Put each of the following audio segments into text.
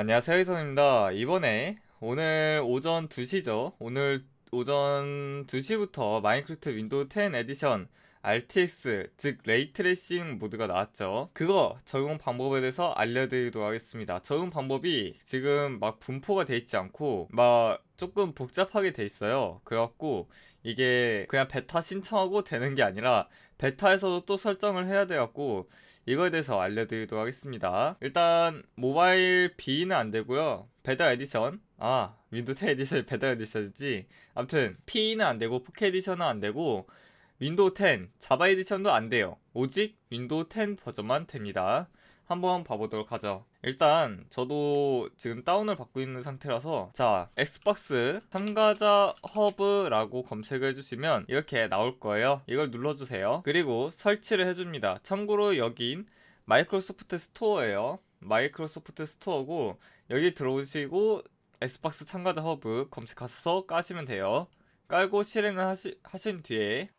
안녕하세요, 이성입니다. 이번에 오늘 오전 2시죠. 오늘 오전 2시부터 마인크래프트 윈도우 10 에디션 RTX, 즉 레이트레이싱 모드가 나왔죠. 그거 적용 방법에 대해서 알려드리도록 하겠습니다. 적용 방법이 지금 막 분포가 돼 있지 않고 막 조금 복잡하게 돼 있어요. 그래갖고 이게 그냥 베타 신청하고 되는 게 아니라 베타에서도 또 설정을 해야 돼갖고 이거에 대해서 알려드리도록 하겠습니다. 일단 모바일 B는 안 되고요. 배달 에디션 아 윈도우 10 에디션이 배달 에디션이지. 아무튼 P는 안 되고 4K 에디션은 안 되고 윈도우 10 자바 에디션도 안 돼요. 오직 윈도우 10 버전만 됩니다. 한번 봐보도록 하죠. 일단 저도 지금 다운을 받고 있는 상태라서 자 엑스박스 참가자 허브라고 검색을 해주시면 이렇게 나올 거예요. 이걸 눌러주세요. 그리고 설치를 해줍니다. 참고로 여긴 마이크로소프트 스토어예요. 마이크로소프트 스토어고 여기 들어오시고 엑스박스 참가자 허브 검색하셔서 까시면 돼요. 깔고 실행을 하시, 하신 뒤에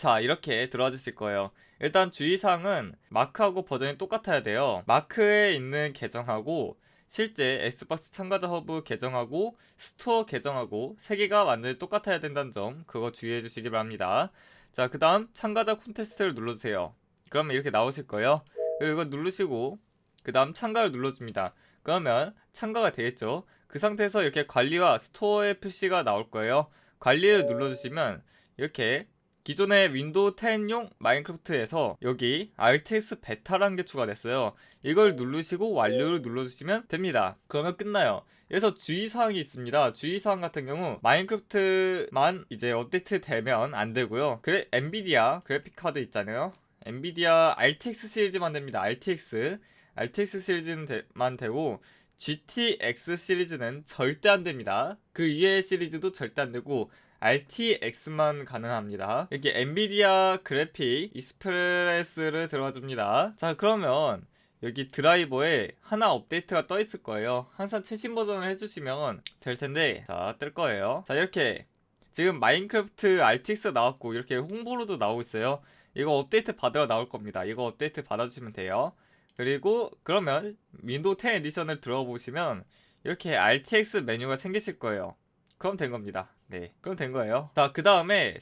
자 이렇게 들어와 주실 거예요. 일단 주의사항은 마크하고 버전이 똑같아야 돼요. 마크에 있는 계정하고 실제 엑스박스 참가자 허브 계정하고 스토어 계정하고 세 개가 완전히 똑같아야 된다는 점 그거 주의해 주시기 바랍니다. 자 그 다음 참가자 콘테스트를 눌러주세요. 그러면 이렇게 나오실 거예요. 이거 누르시고 그 다음 참가를 눌러줍니다. 그러면 참가가 되겠죠? 그 상태에서 이렇게 관리와 스토어의 표시가 나올 거예요. 관리를 눌러주시면 이렇게 기존의 윈도우 10용 마인크래프트에서 여기 RTX 베타라는 게 추가됐어요. 이걸 누르시고 완료를 눌러주시면 됩니다. 그러면 끝나요. 그래서 주의사항이 있습니다. 주의사항 같은 경우 마인크래프트만 이제 업데이트 되면 안 되고요. 그래 엔비디아 그래픽카드 있잖아요. 엔비디아 RTX 시리즈만 됩니다. RTX RTX 시리즈만 되고 GTX 시리즈는 절대 안 됩니다. 그 이외의 시리즈도 절대 안 되고 RTX만 가능합니다. 여기 엔비디아 그래픽 익스프레스를 들어줍니다. 자, 그러면 여기 드라이버에 하나 업데이트가 떠 있을 거예요. 항상 최신 버전을 해주시면 될 텐데, 자, 뜰 거예요. 자, 이렇게 지금 마인크래프트 RTX 나왔고, 이렇게 홍보로도 나오고 있어요. 이거 업데이트 받으러 나올 겁니다. 이거 업데이트 받아주시면 돼요. 그리고 그러면 윈도우 10 에디션을 들어보시면 이렇게 RTX 메뉴가 생기실 거예요. 그럼 된 겁니다. 네, 그럼 된 거예요. 자, 그 다음에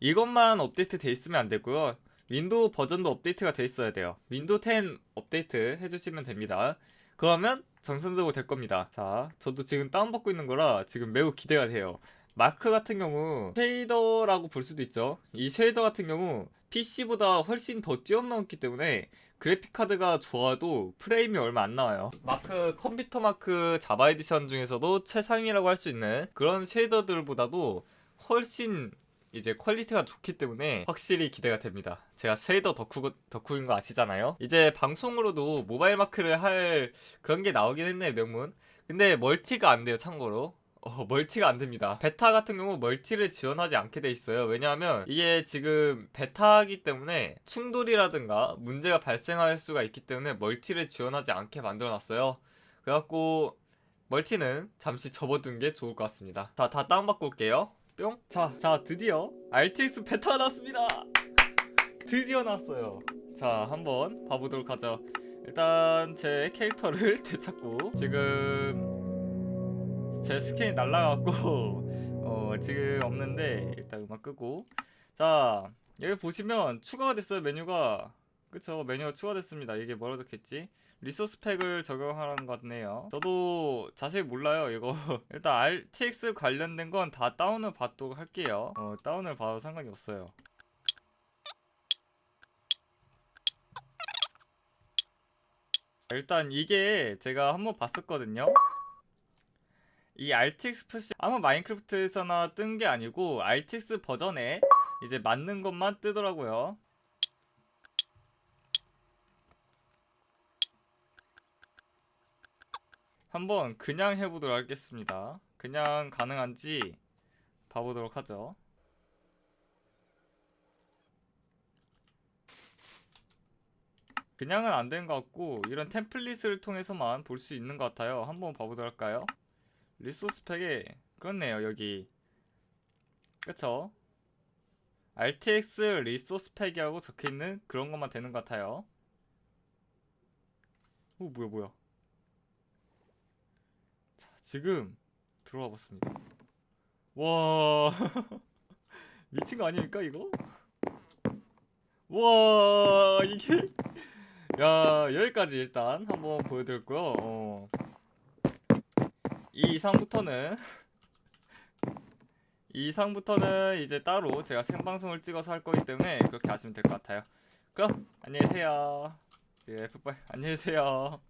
이것만 업데이트 돼 있으면 안 되고요. 윈도우 버전도 업데이트가 돼 있어야 돼요. 윈도우 10 업데이트 해주시면 됩니다. 그러면 정상적으로 될 겁니다. 자, 저도 지금 다운받고 있는 거라 지금 매우 기대가 돼요. 마크 같은 경우 쉐이더라고 볼 수도 있죠. 이 쉐이더 같은 경우 PC보다 훨씬 더 뛰어넘기 때문에 그래픽 카드가 좋아도 프레임이 얼마 안 나와요. 마크 컴퓨터 마크 자바 에디션 중에서도 최상위라고 할 수 있는 그런 쉐이더들보다도 훨씬 이제 퀄리티가 좋기 때문에 확실히 기대가 됩니다. 제가 쉐이더 덕후, 덕후인 거 아시잖아요? 이제 방송으로도 모바일 마크를 할 그런 게 나오긴 했네, 명문. 근데 멀티가 안 돼요, 참고로. 어, 멀티가 안 됩니다. 베타 같은 경우 멀티를 지원하지 않게 돼 있어요. 왜냐하면 이게 지금 베타이기 때문에 충돌이라든가 문제가 발생할 수가 있기 때문에 멀티를 지원하지 않게 만들어 놨어요. 그래갖고 멀티는 잠시 접어둔 게 좋을 것 같습니다. 자, 다 다운받고 올게요. 뿅. 자, 자, 드디어 RTX 베타가 나왔습니다. 드디어 나왔어요. 자, 한번 봐보도록 하죠. 일단 제 캐릭터를 되찾고 지금 제 스킨이 날라가고 어 지금 없는데 일단 음악 끄고. 자 여기 보시면 추가가 됐어요 메뉴가. 그쵸 메뉴가 추가됐습니다. 이게 뭐라 적혔지? 리소스 팩을 적용하는 것 같네요. 저도 자세히 몰라요 이거. 일단 RTX 관련된 건 다 다운을 받도록 할게요. 어 다운을 받아도 상관이 없어요. 일단 이게 제가 한번 봤었거든요 이 RTX 표시 아무 마인크래프트에서나 뜬 게 아니고 RTX 버전에 이제 맞는 것만 뜨더라고요. 한번 그냥 해보도록 하겠습니다. 그냥 가능한지 봐보도록 하죠. 그냥은 안 된 것 같고 이런 템플릿을 통해서만 볼 수 있는 것 같아요. 한번 봐보도록 할까요? 리소스 팩에 그렇네요 여기. 그쵸? RTX 리소스 팩이라고 적혀있는 그런 것만 되는 것 같아요. 오 뭐야 뭐야. 자 지금 들어와 봤습니다. 와. 미친 거 아닙니까 이거? 와 이게? 야 여기까지 일단 한번 보여드렸고요. 어. 이 이상부터는 이 이상부터는 이제 따로 제가 생방송을 찍어서 할 거기 때문에 그렇게 하시면 될 것 같아요. 그럼 안녕히 계세요. 예, F8 안녕히 계세요